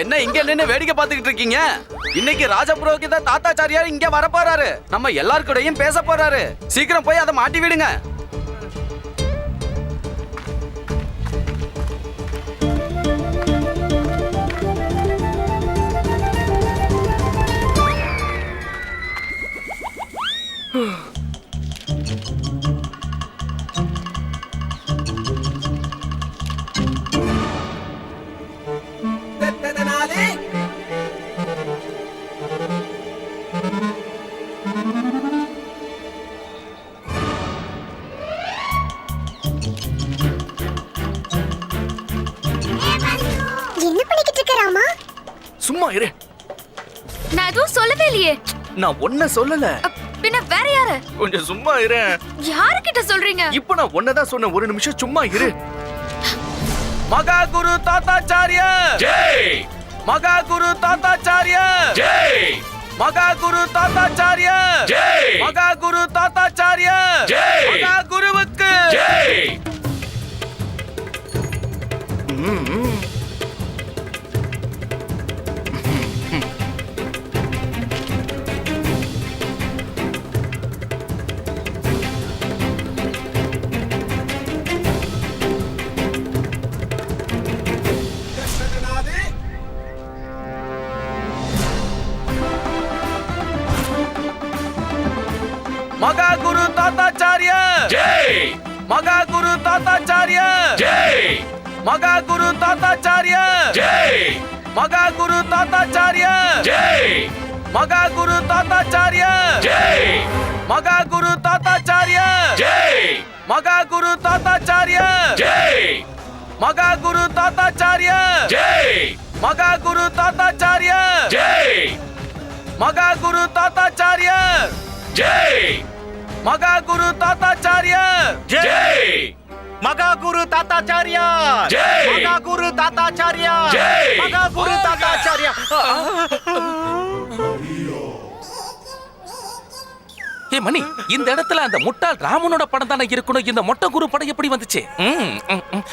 என்ன இங்க நின்னு வேடிக்கை பார்த்துக்கிட்டு இருக்கீங்க? இன்னைக்கு ராஜபுரோக்கு தான் தாத்தாச்சாரியார் இங்க வர போறாரு நம்ம எல்லார் பேச போறாரு. சீக்கிரம் போய் அதை மாட்டி விடுங்க. சும்மா இரு. நான் எதுவும் சொல்லவே இல்லையே. நான் ஒன்ன சொல்லல. பின்ன வேற யாரு? கொஞ்சம் சும்மா இரு. யாருக்கிட்ட சொல்றீங்க? இப்ப நான் ஒன்னதான் சொன்ன ஒரு நிமிஷம் சும்மா இரு. மகா குரு தாத்தாச்சாரியார் ஜெய்! மகா குரு தாத்தாச்சாரியார் ஜெய்! மகா குரு தாத்தாச்சாரியார் ஜெய்! மகா குரு தாத்தாச்சாரியார் ஜெய். மகா குருவுக்கு ஜெய் மகா ஜெய் மகா குரு தாத்தாச்சாரியார் ஜெய் மகா குரு தாத்தாச்சாரியார் ஜெய் மகா குரு தாத்தாச்சாரியார் ஜெய் மகா குரு தாத்தாச்சாரியார் ஜெய் மகா குரு தாத்தாச்சாரியார் ஜெய் மகா குரு தாத்தாச்சாரியார் ஜெய் மகா குரு தாத்தாச்சாரியார் ஜெய் மகா குரு தாத்தாச்சாரியார் ஜெய் மகா குரு தாத்தாச்சாரியார் ஜெய் மகா குரு தாத்தாச்சாரியார் ஜெய்! மகா குரு தாத்தாச்சாரியா! ஜெய். மகா குரு தாத்தாச்சாரியா! ஜெய். மகா குரு தாத்தாச்சாரியா! ஏ மணி இந்த இடத்துல அந்த முட்டாள் ராமனோட படம் தானே இருக்கணும்? இந்த மொட்டை குரு படம் எப்படி வந்துச்சு? ம், ம், ம்.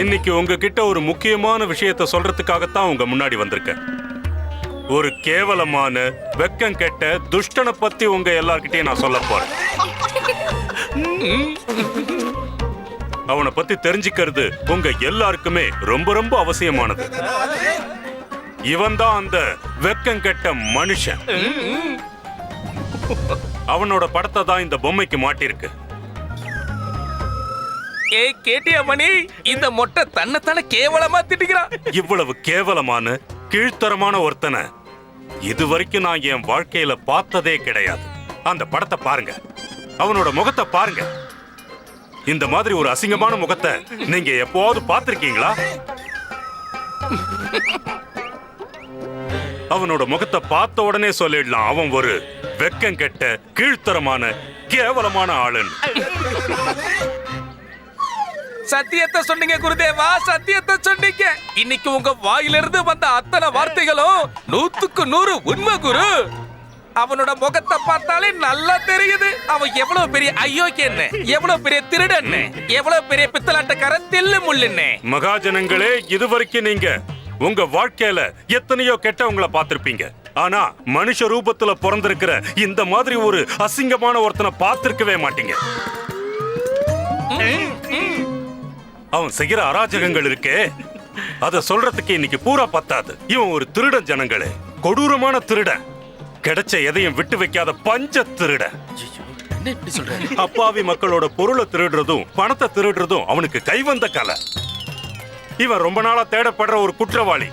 இன்னைக்கு உங்ககிட்ட ஒரு முக்கியமான விஷயத்த சொல்றதுக்காகத்தான் உங்க முன்னாடி வந்திருக்கேன். ஒரு கேவலமான வெக்கம் கெட்ட துஷ்டனை பத்தி உங்க எல்லார்கிட்டயும் நான் சொல்ல போறேன். அவனை பத்தி தெரிஞ்சுக்கிறது உங்க எல்லாருக்குமே ரொம்ப ரொம்ப அவசியமானது. இவன் தான் அந்த வெக்கம் கெட்ட மனுஷன். அவனோட படத்தை தான் இந்த பொம்மைக்கு மாட்டிருக்கு ஏ கேட்டியா மணி? இந்த மொட்டை தன்னைத்தானே கேவலமா திட்டுகிறான். இவ்வளவு கேவலமான கீழ்த்தரமான ஒருத்தனை இது வரைக்கும் நான் என் வாழ்க்கையில பார்த்ததே கிடையாது. அந்த படத்தை பாருங்க. அவனோட முகத்தை பாருங்க. இந்த மாதிரி ஒரு அசிங்கமான முகத்தை நீங்க எப்போது பார்த்திருக்கீங்களா? அவனோட முகத்தை பார்த்த உடனே சொல்லிடலாம். அவன் ஒரு வெக்கம் கெட்ட கீழ்த்தரமான கேவலமான ஆளுன்னு. சத்தியத்தை சொன்னீங்க குருதேவா சத்தியத்தை சொன்னீங்க. இன்னைக்கு உங்க வாயிலிருந்து வந்த அத்தனை வார்த்தைகளும் நூத்துக்கு நூறு உண்மை குரு. அவனோட முகத்தை பார்த்தாலே நல்லா தெரியுது. அவன் எவ்வளவு பெரிய அயோக்கியன்னு எவ்வளவு பெரிய திருடன்னு எவ்வளவு பெரிய பித்தலாட்டக்காரன் தில்லு முள்ளுன்னு. மகாஜனங்களே இதுவரைக்கும் நீங்க உங்க வாழ்க்கையில எத்தனையோ கெட்டவங்கள பார்த்திருப்பீங்க. ஆனா மனுஷ ரூபத்துல பிறந்திருக்கிற இந்த மாதிரி ஒரு அசிங்கமான ஒருத்தனை பார்த்திருக்கவே மாட்டீங்க. அவன் செய்கிற அராஜகங்கள் இருக்கே. அத சொல்றதுக்கு இன்னைக்கு பூரா பத்தாது. இவன் ஒரு திருடன் ஜனங்களே. கொடூரமான திருடன். கிடைச்ச எதையும் விட்டு வைக்காத பஞ்ச திருடன். அப்பாவி மக்களோட பொருளை திருடுறதும் பணத்தை திருடுறதும் அவனுக்கு கைவந்த கலை. இவன் ரொம்ப நாளா தேடப்படுற ஒரு குற்றவாளி.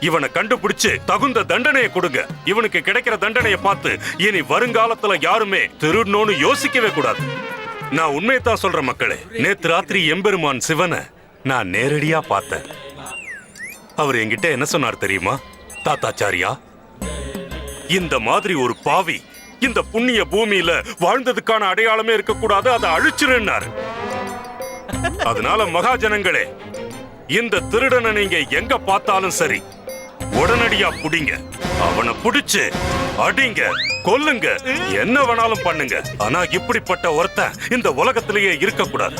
இவனை கண்டுபிடிச்சு தகுந்த தண்டனையை கொடுங்க. இவனுக்கு கிடைக்கிற தண்டனையை பார்த்து இனி வருங்காலத்துல யாருமே திருடணும்னு யோசிக்கவே கூடாது. நான் உண்மையை தான் சொல்றேன் மக்களே. நேத்து ராத்திரி எம்பெருமான் சிவனை நான் நேரடியா பார்த்தேன். அவர் என்கிட்ட என்ன சொன்னார் தெரியுமா? தாத்தாச்சாரியா இந்த மாதிரி ஒரு பாவி இந்த புண்ணிய பூமியில வாழ்ந்ததுக்கான அடையாளமே இருக்கக்கூடாது அதை அழிச்சிருன்னார். அதனால மகாஜனங்களே இந்த திருடனை நீங்க எங்க பார்த்தாலும் சரி உடனடியா புடிங்க. அவனை புடிச்சு அடிங்க கொல்லுங்க என்ன வேணாலும் பண்ணுங்க. ஆனா இப்படிப்பட்ட ஒருத்தன் இந்த உலகத்திலேயே இருக்கக்கூடாது.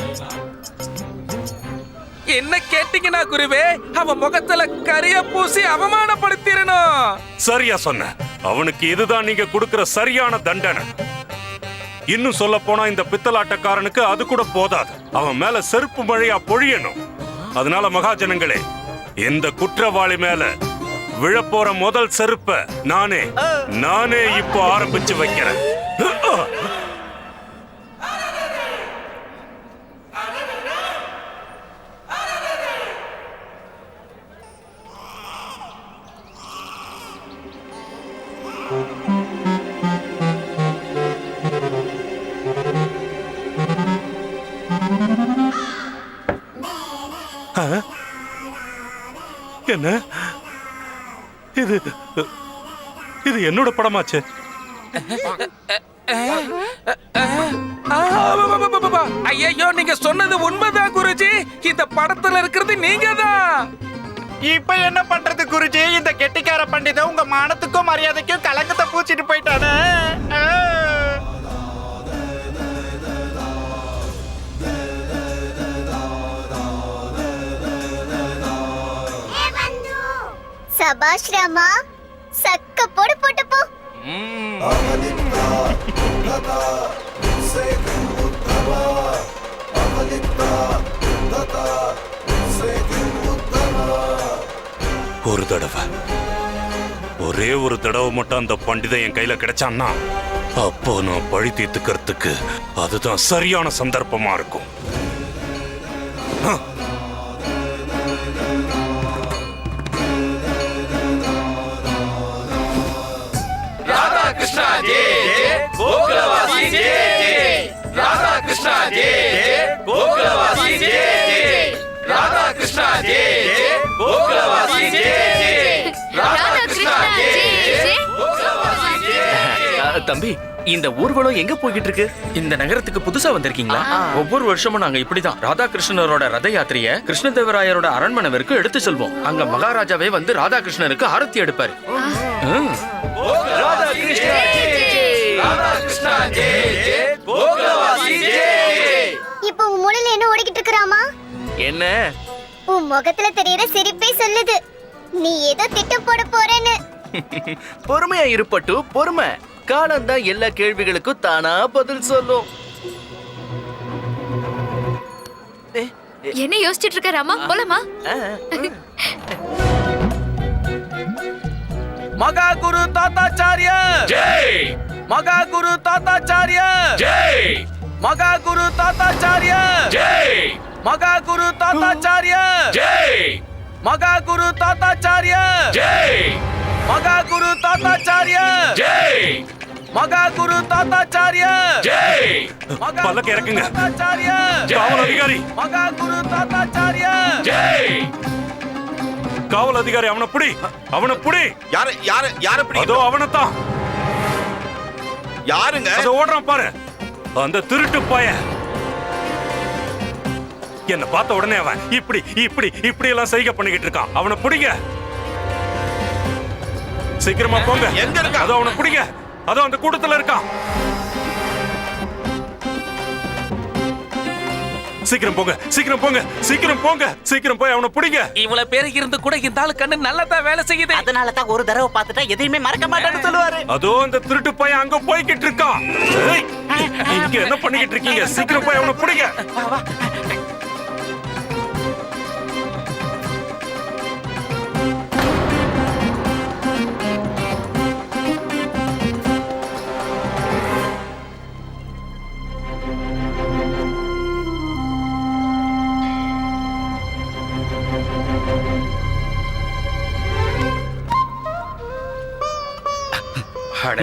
என்ன கேட்டீங்கன்னா குருவே அவன் முகத்துல கரிய பூசி அவமானப்படுத்திடணும். சரியா சொன்ன. அவனுக்கு இதுதான் நீங்க கொடுக்கிற சரியான தண்டனை. இன்னும் சொல்ல போனா இந்த பித்தலாட்டக்காரனுக்கு அது கூட போதாது. அவன் மேல செருப்பு மழையா பொழியணும். அதனால மகாஜனங்களே இந்த குற்றவாளி மேல விழப்போற முதல் செருப்ப நானே நானே இப்போ ஆரம்பிச்சு வைக்கிறேன். என்ன? இது இது என்னோட படமாச்சே. ஐயோ நீங்க சொன்னது உண்மைதான் குருஜி. இந்த படத்துல இருக்கிறது நீங்க தான் இப்ப என்ன பண்றது குருஜி? இந்த கெட்டிக்கார பண்டிதன் உங்க மானத்துக்கும் மரியாதைக்கும் கலங்கத்தை பூச்சிட்டு சபாஷ் ராமா சக்க போடு போட்டு போ ஒரு தடவை. ஒரே ஒரு தடவை மட்டும் அந்த பண்டிதன் என் கையில கிடைச்சான்னா அப்போ நான் பழி தீர்த்துக்கிறதுக்கு அதுதான் சரியான சந்தர்ப்பமா இருக்கும். கிருஷ்ணா ஜே ஜே கோகுலவாசி ஜே ஜே ராதா கிருஷ்ணா ஜே ஜே கோகுலவாசி ஜே ஜே ராதா கிருஷ்ணா ஜே ஜே கோகுலவாசி ஜே ஜே ராதா கிருஷ்ணா ஜே ஜே தம்பி இந்த ஊர்வலம் எங்க போய்கிட்டு இருக்கு இந்த நகரத்துக்கு புதுசா வந்திருக்கீங்களா? ஒவ்வொரு வருஷமும் நாங்க இப்படிதான். ராதாகிருஷ்ணரோட ரத யாத்திரைய கிருஷ்ணதேவராயரோட அரண்மனை வரைக்கும் எடுத்து செல்வோம். அங்க மகாராஜாவே வந்து ராதாகிருஷ்ணருக்கு ஆரத்தி எடுப்பாரு. ராதா கிருஷ்ணா ஜே ஜே கோகுலவாசி ஜே ஜே இப்போ உன் மூளையில என்ன ஓடிக்கிட்டு இருக்கிறாமா? என்ன? உன் முகத்துல தெரியற சிரிப்பே சொல்லுது. நீ ஏதோ திட்டம் போட போறேன்னு. பொறுமையா இருப்பட்டு பொறுமை. காலம் தான் எல்லா கேள்விகளுக்கும் தானா பதில் சொல்லும். என்ன யோசிச்சிட்டு இருக்க ராமா? போலாமா? மகா குரு தாத்தாச்சாரிய! ஜெய்! மகா குரு தாத்தாச்சாரிய! ஜெய்! மகா குரு தாத்தாச்சாரிய! ஜெய்! மகா குரு தாத்தாச்சாரிய! ஜெய்! மகா குரு தாத்தாச்சாரிய! ஜெய்! மகா குரு தாத்தாச்சாரிய! ஜெய்! மகா குரு தாத்தாச்சாரிய! ஜெய்! பல்லக்கு இறக்குங்க. தாத்தாச்சாரிய! காவல் அதிகாரி. மகா குரு தாத்தாச்சாரிய! ஜெய்! காவல் அதிகாரி அவனை புடி. அவனை புடி. யாரு யாரு யாரு இப்படி அதோ அவனைத்தான். யாருங்க? அதோ ஓடுறான் பாரு. அந்த திருட்டு பையன் என்ன பார்த்த உடனே அவன் இப்படி இப்படி இப்படி எல்லாம் செய்கை பண்ணிக்கிட்டு இருக்கான். அவனை பிடிங்க. சீக்கிரமா போங்க. எங்க இருக்கான்? அதோ அவனை பிடிங்க. அதோ அந்த கூட்டத்துல இருக்கான். சீக்கிரம் போங்க சீக்கிரம் போங்க சீக்கிரம் போங்க சீக்கிரம் போய் அவனை பிடிங்க. இவ்வளவு பேர் இருந்து கூட இந்த ஆளு கண்ணு நல்லதா வேலை செய்யுது. அதனால தான் ஒரு தடவை பார்த்துட்டா எதையுமே மறக்க மாட்டேன்னு சொல்லுவாரு. அதோ அந்த திருட்டு பையன் அங்க போய்கிட்டு இருக்கான். இங்க என்ன பண்ணிக்கிட்டு இருக்கீங்க? சீக்கிரம் போய் அவனை பிடிங்க.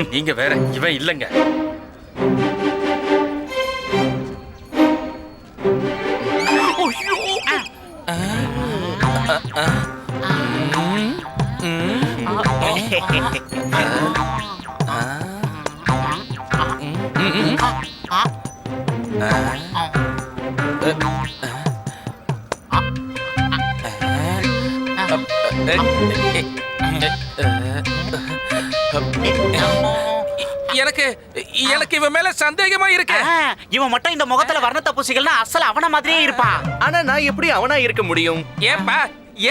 நீங்க வேற இவன் இல்லைங்க. எனக்கு எனக்கு இவன் மேல சந்தேகமா இருக்கு. இவன் மட்டும் இந்த முகத்துல வர்ணத்தை பூசிகள்னா அசல் அவன மாதிரியே இருப்பான் ஆனா நான் எப்படி அவனா இருக்க முடியும்? ஏன்பா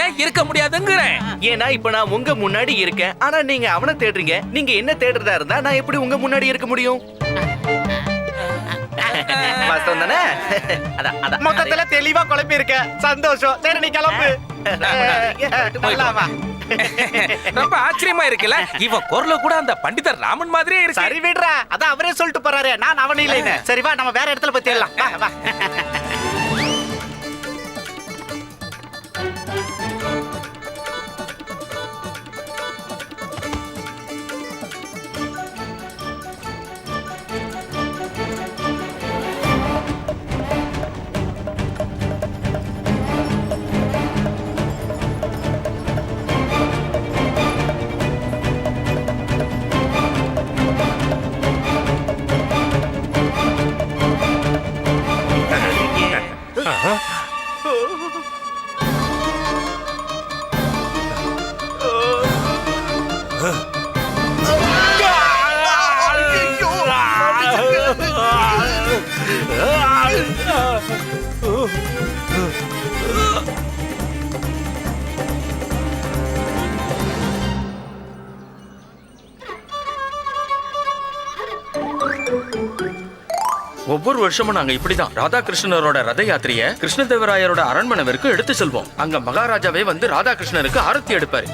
ஏன் இருக்க முடியாதுங்கிறேன் ஏன்னா இப்ப நான் உங்க முன்னாடி இருக்கேன். ஆனா நீங்க அவனை தேடுறீங்க. நீங்க என்ன தேடுறதா இருந்தா நான் எப்படி உங்க முன்னாடி இருக்க முடியும்? வாஸ்தவம் தானே? அதான், அதான். மொத்தத்துல தெளிவா குழப்பி இருக்க சந்தோஷம். சரி நீ கிளம்பு. ரொம்ப ஆச்சரியமா இருக்குல்ல? இவன் குரல கூட அந்த பண்டிதர் ராமன் மாதிரியே இருக்கு. சரி விடுறா. அதான் அவரே சொல்லிட்டு போறாரு. நான் அவன் இல்லைன்னு. சரி வா நம்ம வேற இடத்துல போய் தேடலாம். வா வா. 啊 啊 ஒவ்வொரு வருஷமும் நாங்க இப்படிதான். ராதாகிருஷ்ணரோட ரத யாத்திரைய கிருஷ்ணதேவராயரோட அரண்மனை வரைக்கும் எடுத்து செல்வோம். அங்க மகாராஜாவே வந்து ராதாகிருஷ்ணருக்கு ஆரத்தி எடுப்பாரு.